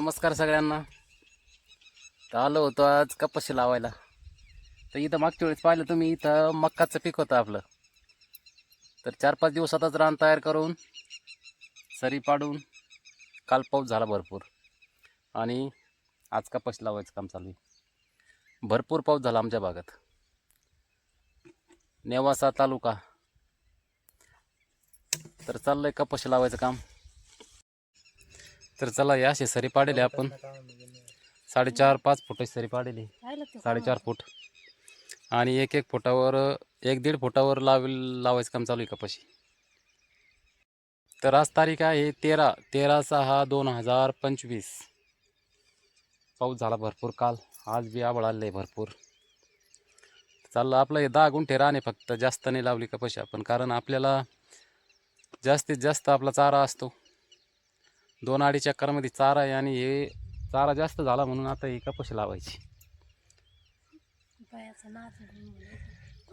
नमस्कार सगळ्यांना. तर आलो होतो आज कपाशी लावायला. तर इथं मागच्या वेळेस पाहिलं तुम्ही इथं मक्काचं पीक होतं आपलं. तर चार पाच दिवसातच रान तयार करून सरी पाडून काल पाऊस झाला भरपूर. आणि आज कपाशी लावायचं काम चालू आहे. भरपूर पाऊस झाला आमच्या भागात. नेवासा तालुका. तर चाललं आहे कपाशी लावायचं काम. तर चला या असे सरी पाडेले आपण. साडेचार पाच फुटाची सरी पाडेली. साडेचार फूट. आणि एक एक फुटावर एक दीड फुटावर लावेल लावायचं काम चालू आहे कपाशी. तर आज तारीख आहे तेरा तेरा सहा दोन हजार पंचवीस. पाऊस झाला भरपूर काल. आज बी आबळ आलं आहे भरपूर. चाललं आपलं हे दहा गुंठे राहणे फक्त. जास्त नाही लावली कपाशी आपण कारण आपल्याला जास्तीत जास्त आपला चारा असतो. दोन अडीच एकरामध्ये चारा आहे आणि हे चारा जास्त झाला म्हणून आता ही कपाशी लावायची.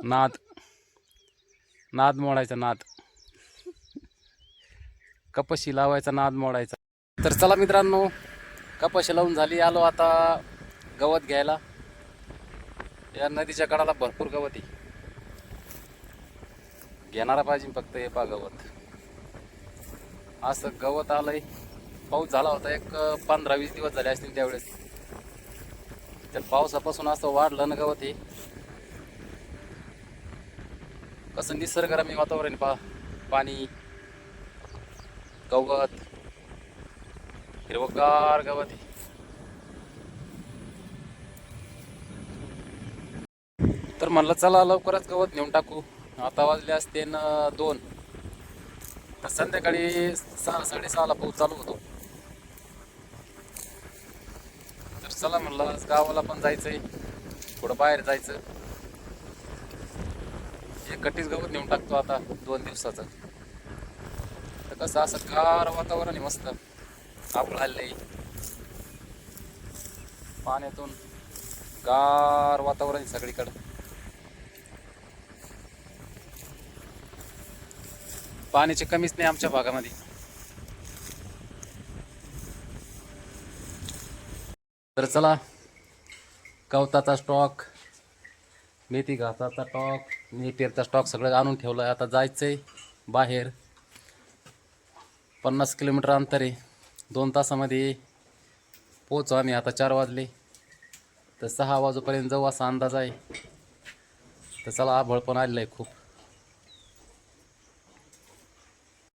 नाद नाद. मोडायचा नाद. कपाशी लावायचा नाद मोडायचा. तर चला मित्रांनो कपाशी लावून झाली. आलो आता गवत घ्यायला. या नदीच्या कडाला भरपूर गवत आहे. घेणारा पाहिजे फक्त हे पा गवत. असं गवत आलंय. पाऊस झाला होता एक पंधरा वीस दिवस झाले असतील त्यावेळेस. तर पावसापासून असं वाढलं ना गवत हे. कसं निसर्गरम्य वातावरण पा पाणी गवत हिरवगार गवत आहे तर म्हणलं चला लवकरच गवत नेऊन टाकू. आता वाजले असते न दोन. तर संध्याकाळी सहा साडेसहाला पाऊस चालू होतो तर चला म्हणलं आज गावाला पण जायचंय. थोडं बाहेर जायचं. हे कटीच गवत नेऊन टाकतो आता दोन दिवसाचं. तर कसं असं गार वातावरण आहे मस्त. आपलं आलंय पाण्यातून गार वातावरण आहे सगळीकडं. पाण्याची कमीच नाही आमच्या भागामध्ये. तर चला गवताचा स्टॉक मेथी घासाचा स्टॉक नेटेरचा स्टॉक सगळं आणून ठेवलं आहे आता जायचं आहे बाहेर. पन्नास किलोमीटर अंतर आहे. दोन तासामध्ये पोचू आम्ही. आता चार वाजले. तर सहा वाजूपर्यंत जाऊ असा अंदाज आहे. तर चला आभळ पण आलेलं आहे खूप.